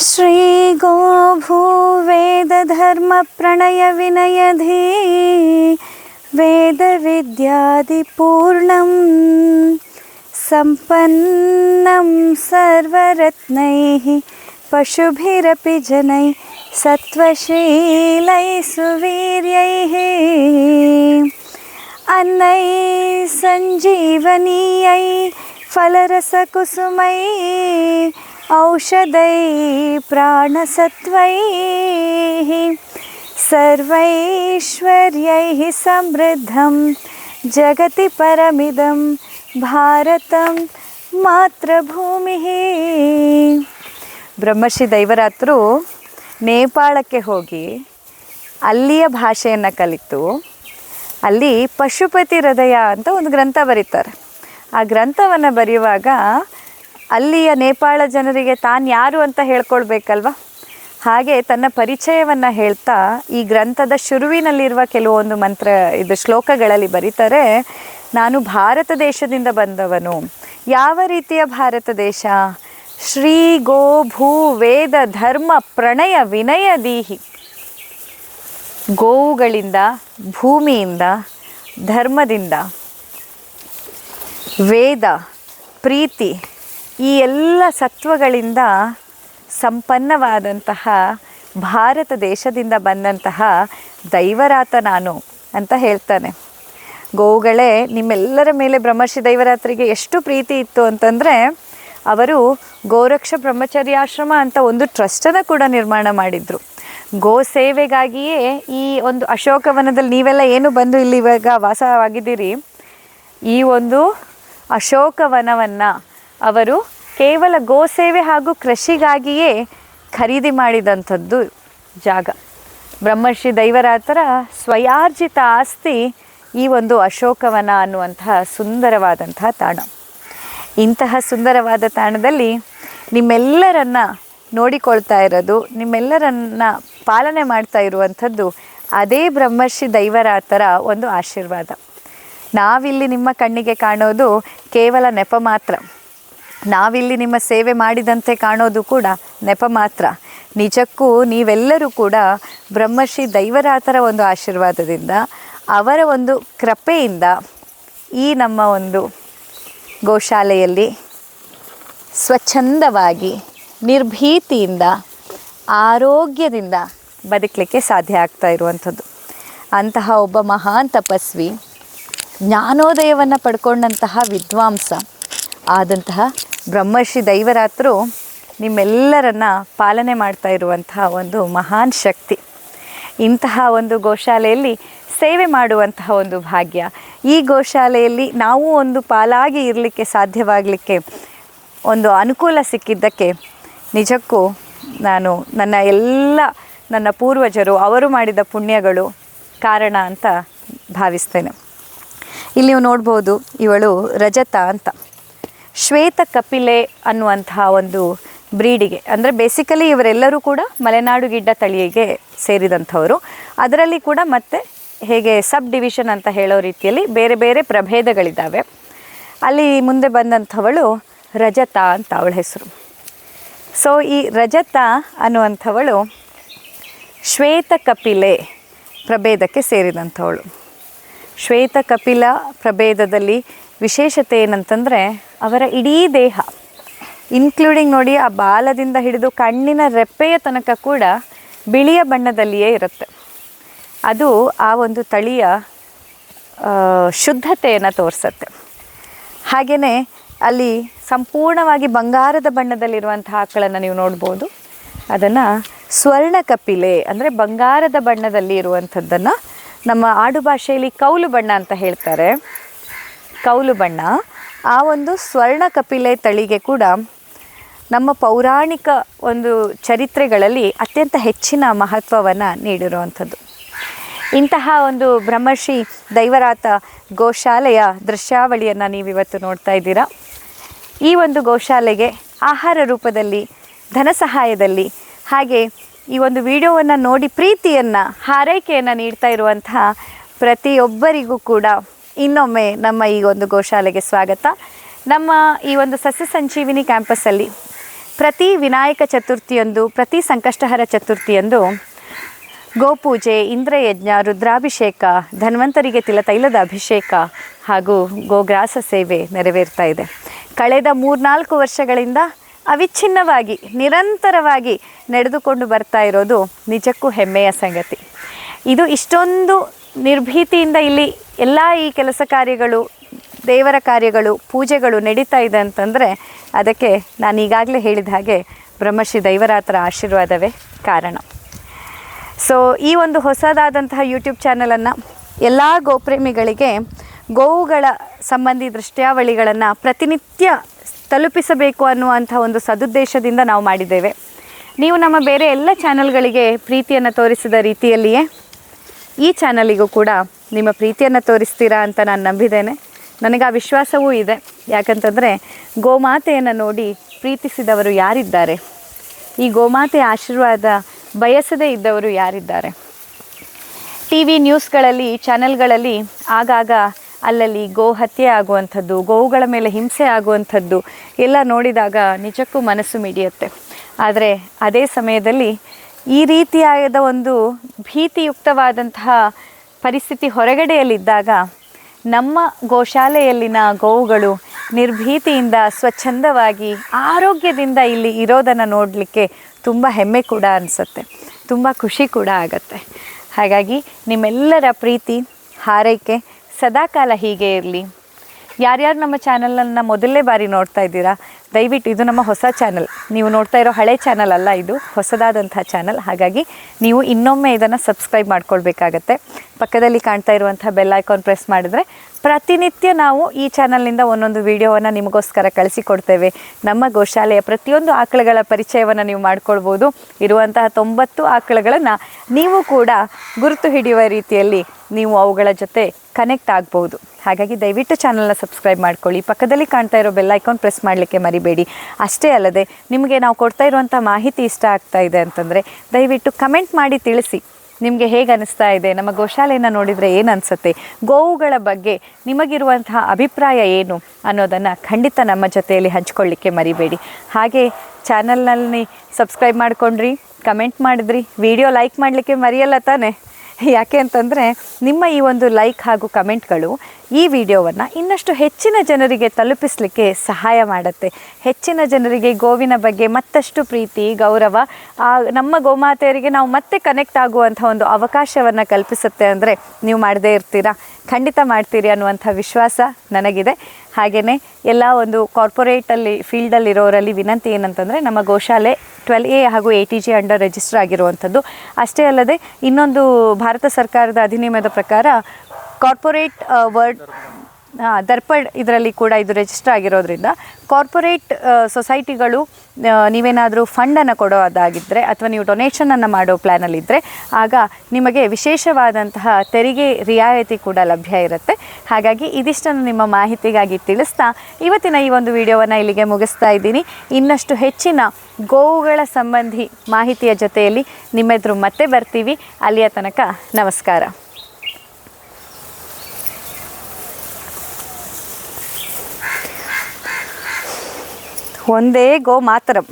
श्रीगो भूवेदधर्मप्रणयविनयधी वेदविद्यादिपूर्णं सम्पन्नं सर्वरत्नैः पशुभिरपि जनैः सत्त्वशीलैः सुवीर्यैः। अन्नैः सञ्जीवनीयै फलरसकुसुमै औषधै प्राणसत्त्वैः सर्वैश्वर्यैः समृद्धं जगति परमिदं ಭಾರತಂ ಮಾತೃಭೂಮಿ ಬ್ರಹ್ಮಶ್ರೀ ದೈವರಾತ್ರು ನೇಪಾಳಕ್ಕೆ ಹೋಗಿ ಅಲ್ಲಿಯ ಭಾಷೆಯನ್ನು ಕಲಿತು ಅಲ್ಲಿ ಪಶುಪತಿ ಹೃದಯ ಅಂತ ಒಂದು ಗ್ರಂಥ ಬರೀತಾರೆ ಆ ಗ್ರಂಥವನ್ನು ಬರೆಯುವಾಗ ಅಲ್ಲಿಯ ನೇಪಾಳ ಜನರಿಗೆ ತಾನು ಯಾರು ಅಂತ ಹೇಳ್ಕೊಳ್ಬೇಕಲ್ವಾ? ಹಾಗೆ ತನ್ನ ಪರಿಚಯವನ್ನು ಹೇಳ್ತಾ ಈ ಗ್ರಂಥದ ಶುರುವಿನಲ್ಲಿರುವ ಕೆಲವೊಂದು ಮಂತ್ರ, ಇದು ಶ್ಲೋಕಗಳಲ್ಲಿ ಬರೀತಾರೆ, ನಾನು ಭಾರತ ದೇಶದಿಂದ ಬಂದವನು. ಯಾವ ರೀತಿಯ ಭಾರತ ದೇಶ? ಶ್ರೀ ಗೋ ಭೂ ವೇದ ಧರ್ಮ ಪ್ರಣಯ ವಿನಯ ದೀಹಿ. ಗೋವುಗಳಿಂದ, ಭೂಮಿಯಿಂದ, ಧರ್ಮದಿಂದ. ವೇದ, ಪ್ರೀತಿ ಈ ಎಲ್ಲ ಸತ್ವಗಳಿಂದ ಸಂಪನ್ನವಾದಂತಹ ಭಾರತ ದೇಶದಿಂದ ಬಂದಂತಹ ದೈವರಾತ ನಾನು ಅಂತ ಹೇಳ್ತಾನೆ. ಗೋವುಗಳೇ, ನಿಮ್ಮೆಲ್ಲರ ಮೇಲೆ ಬ್ರಹ್ಮರ್ಷಿ ದೈವರಾತ್ರಿಗೆ ಎಷ್ಟು ಪ್ರೀತಿ ಇತ್ತು ಅಂತಂದರೆ, ಅವರು ಗೋರಕ್ಷ ಬ್ರಹ್ಮಚರ್ಯಾಶ್ರಮ ಅಂತ ಒಂದು ಟ್ರಸ್ಟನ್ನು ಕೂಡ ನಿರ್ಮಾಣ ಮಾಡಿದರು. ಗೋ ಸೇವೆಗಾಗಿಯೇ ಈ ಒಂದು ಅಶೋಕವನದಲ್ಲಿ ನೀವೆಲ್ಲ ಏನು ಬಂದು ಇಲ್ಲಿ ಇವಾಗ ವಾಸವಾಗಿದ್ದೀರಿ? ಈ ಒಂದು ಅಶೋಕವನವನ್ನು ಅವರು ಕೇವಲ ಗೋ ಸೇವೆ ಹಾಗೂ ಕೃಷಿಗಾಗಿಯೇ ಖರೀದಿ ಮಾಡಿದಂಥದ್ದು ಜಾಗ. ಬ್ರಹ್ಮರ್ಷಿ ದೈವರಾತರ ಸ್ವಯಾರ್ಜಿತ ಆಸ್ತಿ ಈ ಒಂದು ಅಶೋಕವನ ಅನ್ನುವಂತಹ ಸುಂದರವಾದಂತಹ ತಾಣ. ಇಂತಹ ಸುಂದರವಾದ ತಾಣದಲ್ಲಿ ನಿಮ್ಮೆಲ್ಲರನ್ನ ನೋಡಿಕೊಳ್ತಾ ಇರೋದು, ನಿಮ್ಮೆಲ್ಲರನ್ನ ಪಾಲನೆ ಮಾಡ್ತಾ ಇರುವಂಥದ್ದು ಅದೇ ಬ್ರಹ್ಮರ್ಷಿ ದೈವರಾತರ ಒಂದು ಆಶೀರ್ವಾದ. ನಾವಿಲ್ಲಿ ನಿಮ್ಮ ಕಣ್ಣಿಗೆ ಕಾಣೋದು ಕೇವಲ ನೆಪ ಮಾತ್ರ. ನಾವಿಲ್ಲಿ ನಿಮ್ಮ ಸೇವೆ ಮಾಡಿದಂತೆ ಕಾಣೋದು ಕೂಡ ನೆಪ ಮಾತ್ರ. ನಿಜಕ್ಕೂ ನೀವೆಲ್ಲರೂ ಕೂಡ ಬ್ರಹ್ಮಶ್ರೀ ದೈವರಾತರ ಒಂದು ಆಶೀರ್ವಾದದಿಂದ, ಅವರ ಒಂದು ಕೃಪೆಯಿಂದ ಈ ನಮ್ಮ ಒಂದು ಗೋಶಾಲೆಯಲ್ಲಿ ಸ್ವಚ್ಛಂದವಾಗಿ, ನಿರ್ಭೀತಿಯಿಂದ, ಆರೋಗ್ಯದಿಂದ ಬದುಕಲಿಕ್ಕೆ ಸಾಧ್ಯ ಆಗ್ತಾ ಇರುವಂಥದ್ದು. ಅಂತಹ ಒಬ್ಬ ಮಹಾನ್ ತಪಸ್ವಿ, ಜ್ಞಾನೋದಯವನ್ನು ಪಡ್ಕೊಂಡಂತಹ ವಿದ್ವಾಂಸ, ಆದಂತಹ ಬ್ರಹ್ಮಶ್ರೀ ದೈವರಾತ್ರು ನಿಮ್ಮೆಲ್ಲರನ್ನ ಪಾಲನೆ ಮಾಡ್ತಾ ಇರುವಂತಹ ಒಂದು ಮಹಾನ್ ಶಕ್ತಿ. ಇಂತಹ ಒಂದು ಗೋಶಾಲೆಯಲ್ಲಿ ಸೇವೆ ಮಾಡುವಂತಹ ಒಂದು ಭಾಗ್ಯ. ಈ ಗೋಶಾಲೆಯಲ್ಲಿ ನಾವು ಒಂದು ಪಾಲಾಗಿ ಇರಲಿಕ್ಕೆ ಸಾಧ್ಯವಾಗಲಿಕ್ಕೆ ಒಂದು ಅನುಕೂಲ ಸಿಕ್ಕಿದ್ದಕ್ಕೆ ನಿಜಕ್ಕೂ ನಾನು ನನ್ನ ಎಲ್ಲ ನನ್ನ ಪೂರ್ವಜರು ಅವರು ಮಾಡಿದ ಪುಣ್ಯಗಳು ಕಾರಣ ಅಂತ ಭಾವಿಸ್ತೇನೆ. ಇಲ್ಲಿ ನೀವು ನೋಡ್ಬೋದು ಇವಳು ರಜತ ಅಂತ. ಶ್ವೇತ ಕಪಿಲೆ ಅನ್ನುವಂತಹ ಒಂದು ಬ್ರೀಡಿಗೆ. ಅಂದರೆ ಬೇಸಿಕಲಿ ಇವರೆಲ್ಲರೂ ಕೂಡ ಮಲೆನಾಡು ಗಿಡ್ಡ ತಳಿಗೆ ಸೇರಿದಂಥವರು. ಅದರಲ್ಲಿ ಕೂಡ ಮತ್ತೆ ಹೇಗೆ ಸಬ್ ಡಿವಿಷನ್ ಅಂತ ಹೇಳೋ ರೀತಿಯಲ್ಲಿ ಬೇರೆ ಬೇರೆ ಪ್ರಭೇದಗಳಿದ್ದಾವೆ. ಅಲ್ಲಿ ಮುಂದೆ ಬಂದಂಥವಳು ರಜತ ಅಂತ ಅವಳ ಹೆಸರು. ಸೊ ಈ ರಜತ ಅನ್ನುವಂಥವಳು ಶ್ವೇತ ಕಪಿಲೆ ಪ್ರಭೇದಕ್ಕೆ ಸೇರಿದಂಥವಳು. ಶ್ವೇತ ಕಪಿಲ ಪ್ರಭೇದದಲ್ಲಿ ವಿಶೇಷತೆ ಏನಂತಂದರೆ ಅವರ ಇಡೀ ದೇಹ ಇನ್ಕ್ಲೂಡಿಂಗ್ ನೋಡಿ ಆ ಬಾಲದಿಂದ ಹಿಡಿದು ಕಣ್ಣಿನ ರೆಪ್ಪೆಯ ತನಕ ಕೂಡ ಬಿಳಿಯ ಬಣ್ಣದಲ್ಲಿಯೇ ಇರುತ್ತೆ. ಅದು ಆ ಒಂದು ತಳಿಯ ಶುದ್ಧತೆಯನ್ನು ತೋರಿಸುತ್ತೆ. ಹಾಗೆಯೇ ಅಲ್ಲಿ ಸಂಪೂರ್ಣವಾಗಿ ಬಂಗಾರದ ಬಣ್ಣದಲ್ಲಿರುವಂತಹ ಆಕಳನ್ನು ನೀವು ನೋಡ್ಬೋದು. ಅದನ್ನು ಸ್ವರ್ಣ ಕಪಿಲೆ ಅಂದರೆ ಬಂಗಾರದ ಬಣ್ಣದಲ್ಲಿ ಇರುವಂಥದ್ದನ್ನು ನಮ್ಮ ಆಡು ಭಾಷೆಯಲ್ಲಿ ಕೌಲು ಬಣ್ಣ ಅಂತ ಹೇಳ್ತಾರೆ. ಕೌಲು ಬಣ್ಣ. ಆ ಒಂದು ಸ್ವರ್ಣ ಕಪಿಲೆ ತಳಿಗೆ ಕೂಡ ನಮ್ಮ ಪೌರಾಣಿಕ ಒಂದು ಚರಿತ್ರೆಗಳಲ್ಲಿ ಅತ್ಯಂತ ಹೆಚ್ಚಿನ ಮಹತ್ವವನ್ನು ನೀಡಿರುವಂಥದ್ದು. ಇಂತಹ ಒಂದು ಬ್ರಹ್ಮರ್ಷಿ ದೈವರಾತ ಗೋಶಾಲೆಯ ದೃಶ್ಯಾವಳಿಯನ್ನು ನೀವಿವತ್ತು ನೋಡ್ತಾ ಇದ್ದೀರಾ. ಈ ಒಂದು ಗೋಶಾಲೆಗೆ ಆಹಾರ ರೂಪದಲ್ಲಿ, ಧನ ಸಹಾಯದಲ್ಲಿ, ಹಾಗೆ ಈ ಒಂದು ವಿಡಿಯೋವನ್ನು ನೋಡಿ ಪ್ರೀತಿಯನ್ನು, ಹಾರೈಕೆಯನ್ನು ನೀಡ್ತಾ ಇರುವಂತಹ ಪ್ರತಿಯೊಬ್ಬರಿಗೂ ಕೂಡ ಇನ್ನೊಮ್ಮೆ ನಮ್ಮ ಈ ಒಂದು ಗೋಶಾಲೆಗೆ ಸ್ವಾಗತ. ನಮ್ಮ ಈ ಒಂದು ಸಸ್ಯ ಸಂಜೀವಿನಿ ಕ್ಯಾಂಪಸ್ಸಲ್ಲಿ ಪ್ರತಿ ವಿನಾಯಕ ಚತುರ್ಥಿಯಂದು, ಪ್ರತಿ ಸಂಕಷ್ಟಹರ ಚತುರ್ಥಿಯಂದು ಗೋಪೂಜೆ, ಇಂದ್ರಯಜ್ಞ, ರುದ್ರಾಭಿಷೇಕ, ಧನ್ವಂತರಿಗೆ ತಿಲ ತೈಲದ ಅಭಿಷೇಕ ಹಾಗೂ ಗೋಗ್ರಾಸ ಸೇವೆ ನೆರವೇರ್ತಾ ಇದೆ. ಕಳೆದ ಮೂರ್ನಾಲ್ಕು ವರ್ಷಗಳಿಂದ ಅವಿಚ್ಛಿನ್ನವಾಗಿ, ನಿರಂತರವಾಗಿ ನಡೆದುಕೊಂಡು ಬರ್ತಾ ಇರೋದು ನಿಜಕ್ಕೂ ಹೆಮ್ಮೆಯ ಸಂಗತಿ. ಇದು ಇಷ್ಟೊಂದು ನಿರ್ಭೀತಿಯಿಂದ ಇಲ್ಲಿ ಎಲ್ಲ ಈ ಕೆಲಸ ಕಾರ್ಯಗಳು, ದೇವರ ಕಾರ್ಯಗಳು, ಪೂಜೆಗಳು ನಡೀತಾ ಇದೆ ಅಂತಂದರೆ ಅದಕ್ಕೆ ನಾನು ಈಗಾಗಲೇ ಹೇಳಿದ ಹಾಗೆ ಬ್ರಹ್ಮಶ್ರೀ ದೈವರಾತ್ರ ಆಶೀರ್ವಾದವೇ ಕಾರಣ. ಸೊ ಈ ಒಂದು ಹೊಸದಾದಂತಹ ಯೂಟ್ಯೂಬ್ ಚಾನಲನ್ನು ಎಲ್ಲ ಗೋಪ್ರೇಮಿಗಳಿಗೆ, ಗೋವುಗಳ ಸಂಬಂಧಿ ದೃಶ್ಯಾವಳಿಗಳನ್ನು ಪ್ರತಿನಿತ್ಯ ತಲುಪಿಸಬೇಕು ಅನ್ನುವಂಥ ಒಂದು ಸದುದ್ದೇಶದಿಂದ ನಾವು ಮಾಡಿದ್ದೇವೆ. ನೀವು ನಮ್ಮ ಬೇರೆ ಎಲ್ಲ ಚಾನಲ್ಗಳಿಗೆ ಪ್ರೀತಿಯನ್ನು ತೋರಿಸಿದ ರೀತಿಯಲ್ಲಿಯೇ ಈ ಚಾನಲಿಗೂ ಕೂಡ ನಿಮ್ಮ ಪ್ರೀತಿಯನ್ನು ತೋರಿಸ್ತೀರಾ ಅಂತ ನಾನು ನಂಬಿದ್ದೇನೆ. ನನಗೆ ಆ ವಿಶ್ವಾಸವೂ ಇದೆ. ಯಾಕಂತಂದರೆ ಗೋಮಾತೆಯನ್ನು ನೋಡಿ ಪ್ರೀತಿಸಿದವರು ಯಾರಿದ್ದಾರೆ? ಈ ಗೋಮಾತೆ ಆಶೀರ್ವಾದ ಬಯಸದೇ ಇದ್ದವರು ಯಾರಿದ್ದಾರೆ? ಟಿ ವಿ ನ್ಯೂಸ್ಗಳಲ್ಲಿ, ಚಾನೆಲ್ಗಳಲ್ಲಿ ಆಗಾಗ ಅಲ್ಲಲ್ಲಿ ಗೋ ಹತ್ಯೆ ಆಗುವಂಥದ್ದು, ಗೋವುಗಳ ಮೇಲೆ ಹಿಂಸೆ ಆಗುವಂಥದ್ದು ಎಲ್ಲ ನೋಡಿದಾಗ ನಿಜಕ್ಕೂ ಮನಸ್ಸು ಮಿಡಿಯುತ್ತೆ. ಆದರೆ ಅದೇ ಸಮಯದಲ್ಲಿ ಈ ರೀತಿಯಾದ ಒಂದು ಭೀತಿಯುಕ್ತವಾದಂತಹ ಪರಿಸ್ಥಿತಿ ಹೊರಗಡೆಯಲ್ಲಿದ್ದಾಗ ನಮ್ಮ ಗೋಶಾಲೆಯಲ್ಲಿನ ಗೋವುಗಳು ನಿರ್ಭೀತಿಯಿಂದ ಸ್ವಚ್ಛಂದವಾಗಿ ಆರೋಗ್ಯದಿಂದ ಇಲ್ಲಿ ಇರೋದನ್ನು ನೋಡಲಿಕ್ಕೆ ತುಂಬ ಹೆಮ್ಮೆ ಕೂಡ ಅನಿಸುತ್ತೆ. ತುಂಬ ಖುಷಿ ಕೂಡ ಆಗತ್ತೆ. ಹಾಗಾಗಿ ನಿಮ್ಮೆಲ್ಲರ ಪ್ರೀತಿ, ಹಾರೈಕೆ ಸದಾಕಾಲ ಹೀಗೆ ಇರಲಿ. ಯಾರ್ಯಾರು ನಮ್ಮ ಚಾನಲನ್ನು ಮೊದಲನೇ ಬಾರಿ ನೋಡ್ತಾ ಇದ್ದೀರಾ, ದಯವಿಟ್ಟು ಇದು ನಮ್ಮ ಹೊಸ ಚಾನಲ್. ನೀವು ನೋಡ್ತಾ ಇರೋ ಹಳೆ ಚಾನಲ್ ಅಲ್ಲ ಇದು, ಹೊಸದಾದಂಥ ಚಾನಲ್. ಹಾಗಾಗಿ ನೀವು ಇನ್ನೊಮ್ಮೆ ಇದನ್ನು ಸಬ್ಸ್ಕ್ರೈಬ್ ಮಾಡ್ಕೊಳ್ಬೇಕಾಗತ್ತೆ. ಪಕ್ಕದಲ್ಲಿ ಕಾಣ್ತಾ ಇರುವಂಥ ಬೆಲ್ ಐಕಾನ್ ಪ್ರೆಸ್ ಮಾಡಿದ್ರೆ ಪ್ರತಿನಿತ್ಯ ನಾವು ಈ ಚಾನಲ್ನಿಂದ ಒಂದೊಂದು ವಿಡಿಯೋವನ್ನು ನಿಮಗೋಸ್ಕರ ಕಳಿಸಿಕೊಡ್ತೇವೆ. ನಮ್ಮ ಗೋಶಾಲೆಯ ಪ್ರತಿಯೊಂದು ಆಕಳುಗಳ ಪರಿಚಯವನ್ನು ನೀವು ಮಾಡ್ಕೊಳ್ಬೋದು. ಇರುವಂತಹ ತೊಂಬತ್ತು ಆಕಳುಗಳನ್ನು ನೀವು ಕೂಡ ಗುರುತು ಹಿಡಿಯುವ ರೀತಿಯಲ್ಲಿ ನೀವು ಅವುಗಳ ಜೊತೆ ಕನೆಕ್ಟ್ ಆಗ್ಬೋದು. ಹಾಗಾಗಿ ದಯವಿಟ್ಟು ಚಾನಲ್ನ ಸಬ್ಸ್ಕ್ರೈಬ್ ಮಾಡ್ಕೊಳ್ಳಿ. ಪಕ್ಕದಲ್ಲಿ ಕಾಣ್ತಾ ಇರೋ ಬೆಲ್ ಐಕಾನ್ ಪ್ರೆಸ್ ಮಾಡಲಿಕ್ಕೆ ಮರಿಬೇಡಿ. ಅಷ್ಟೇ ಅಲ್ಲದೆ ನಿಮಗೆ ನಾವು ಕೊಡ್ತಾ ಇರುವಂಥ ಮಾಹಿತಿ ಇಷ್ಟ ಆಗ್ತಾ ಇದೆ ಅಂತಂದರೆ ದಯವಿಟ್ಟು ಕಮೆಂಟ್ ಮಾಡಿ ತಿಳಿಸಿ. ನಿಮಗೆ ಹೇಗೆ ಅನಿಸ್ತಾ ಇದೆ? ನಮ್ಮ ಗೋಶಾಲೆಯನ್ನು ನೋಡಿದರೆ ಏನು ಅನಿಸುತ್ತೆ? ಗೋವುಗಳ ಬಗ್ಗೆ ನಿಮಗಿರುವಂತಹ ಅಭಿಪ್ರಾಯ ಏನು ಅನ್ನೋದನ್ನು ಖಂಡಿತ ನಮ್ಮ ಜೊತೆಯಲ್ಲಿ ಹಂಚ್ಕೊಳ್ಳಿಕ್ಕೆ ಮರಿಬೇಡಿ. ಹಾಗೆ ಚಾನಲ್ನಲ್ಲಿ ಸಬ್ಸ್ಕ್ರೈಬ್ ಮಾಡ್ಕೊಂಡ್ರಿ ಕಮೆಂಟ್ ಮಾಡಿದ್ರಿ ವಿಡಿಯೋ ಲೈಕ್ ಮಾಡಲಿಕ್ಕೆ ಮರೆಯಲ್ಲ ತಾನೇ? ಯಾಕೆ ಅಂತಂದರೆ ನಿಮ್ಮ ಈ ಒಂದು ಲೈಕ್ ಹಾಗೂ ಕಮೆಂಟ್ಗಳು ಈ ವಿಡಿಯೋವನ್ನು ಇನ್ನಷ್ಟು ಹೆಚ್ಚಿನ ಜನರಿಗೆ ತಲುಪಿಸಲಿಕ್ಕೆ ಸಹಾಯ ಮಾಡುತ್ತೆ. ಹೆಚ್ಚಿನ ಜನರಿಗೆ ಗೋವಿನ ಬಗ್ಗೆ ಮತ್ತಷ್ಟು ಪ್ರೀತಿ, ಗೌರವ ನಮ್ಮ ಗೋಮಾತೆಯರಿಗೆ ನಾವು ಮತ್ತೆ ಕನೆಕ್ಟ್ ಆಗುವಂಥ ಒಂದು ಅವಕಾಶವನ್ನು ಕಲ್ಪಿಸುತ್ತೆ ಅಂದರೆ ನೀವು ಮಾಡದೇ ಇರ್ತೀರಾ? ಖಂಡಿತ ಮಾಡ್ತೀರಿ ಅನ್ನುವಂಥ ವಿಶ್ವಾಸ ನನಗಿದೆ. ಹಾಗೆಯೇ ಎಲ್ಲ ಒಂದು ಕಾರ್ಪೊರೇಟಲ್ಲಿ ಫೀಲ್ಡಲ್ಲಿರೋರಲ್ಲಿ ವಿನಂತಿ ಏನಂತಂದರೆ ನಮ್ಮ ಗೋಶಾಲೆ ಟ್ವೆಲ್ ಎ ಹಾಗೂ A T G under register ಆಗಿರುವಂಥದ್ದು. ಅಷ್ಟೇ ಅಲ್ಲದೆ ಇನ್ನೊಂದು ಭಾರತ ಸರ್ಕಾರದ ಅಧಿನಿಯಮದ ಪ್ರಕಾರ ಕಾರ್ಪೊರೇಟ್ ವರ್ಡ್ ಹಾಂ ದರ್ಪಡ್ ಇದರಲ್ಲಿ ಕೂಡ ಇದು ರಿಜಿಸ್ಟರ್ ಆಗಿರೋದ್ರಿಂದ ಕಾರ್ಪೊರೇಟ್ ಸೊಸೈಟಿಗಳು ನೀವೇನಾದರೂ ಫಂಡನ್ನು ಕೊಡೋದಾಗಿದ್ದರೆ ಅಥವಾ ನೀವು ಡೊನೇಷನನ್ನು ಮಾಡೋ ಪ್ಲ್ಯಾನಲ್ಲಿದ್ದರೆ ಆಗ ನಿಮಗೆ ವಿಶೇಷವಾದಂತಹ ತೆರಿಗೆ, ರಿಯಾಯಿತಿ ಕೂಡ ಲಭ್ಯ ಇರುತ್ತೆ. ಹಾಗಾಗಿ ಇದಿಷ್ಟನ್ನು ನಿಮ್ಮ ಮಾಹಿತಿಗಾಗಿ ತಿಳಿಸ್ತಾ ಇವತ್ತಿನ ಈ ಒಂದು ವಿಡಿಯೋವನ್ನು ಇಲ್ಲಿಗೆ ಮುಗಿಸ್ತಾ ಇದ್ದೀನಿ. ಇನ್ನಷ್ಟು ಹೆಚ್ಚಿನ ಗೋವುಗಳ ಸಂಬಂಧಿ ಮಾಹಿತಿಯ ಜೊತೆಯಲ್ಲಿ ನಿಮ್ಮೆದುರು ಮತ್ತೆ ಬರ್ತೀವಿ. ಅಲ್ಲಿಯ ತನಕ ನಮಸ್ಕಾರ. ಒಂದೇ ಗೋ ಮಾತರಂ